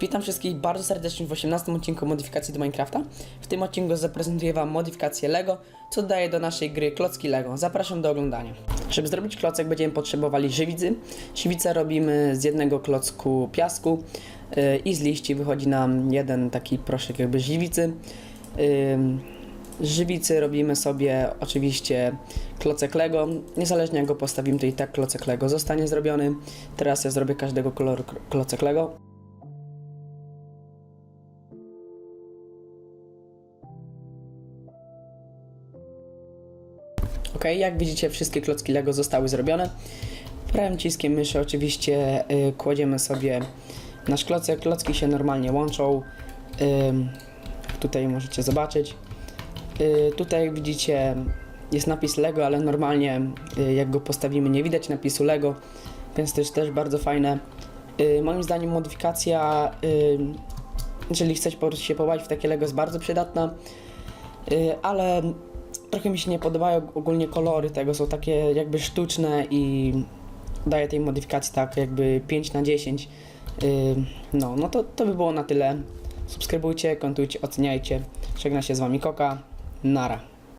Witam wszystkich bardzo serdecznie w 18 odcinku modyfikacji do Minecrafta. W tym odcinku zaprezentuję Wam modyfikację LEGO, co daje do naszej gry klocki LEGO. Zapraszam do oglądania. Żeby zrobić klocek będziemy potrzebowali żywicy. Żywicę robimy z jednego klocku piasku yy, i z liści wychodzi nam jeden taki proszek jakby żywicy. Yy, żywicy robimy sobie oczywiście klocek Lego. Niezależnie jak go postawimy, to i tak klocek Lego zostanie zrobiony. Teraz ja zrobię każdego koloru klocek Lego. Ok, jak widzicie, wszystkie klocki Lego zostały zrobione. Prawym ciskiem myszy oczywiście y, kładziemy sobie nasz klocek. Klocki się normalnie łączą. Ym, tutaj możecie zobaczyć. Y, tutaj widzicie jest napis Lego, ale normalnie y, jak go postawimy nie widać napisu Lego, więc to jest też bardzo fajne. Y, moim zdaniem modyfikacja, y, jeżeli prostu się pobawić w takie Lego jest bardzo przydatna, y, ale trochę mi się nie podobają ogólnie kolory tego, są takie jakby sztuczne i daje tej modyfikacji tak jakby 5 na 10. Y, no, no to, to by było na tyle. Subskrybujcie, komentujcie, oceniajcie. Żegna się z Wami Koka. Nara.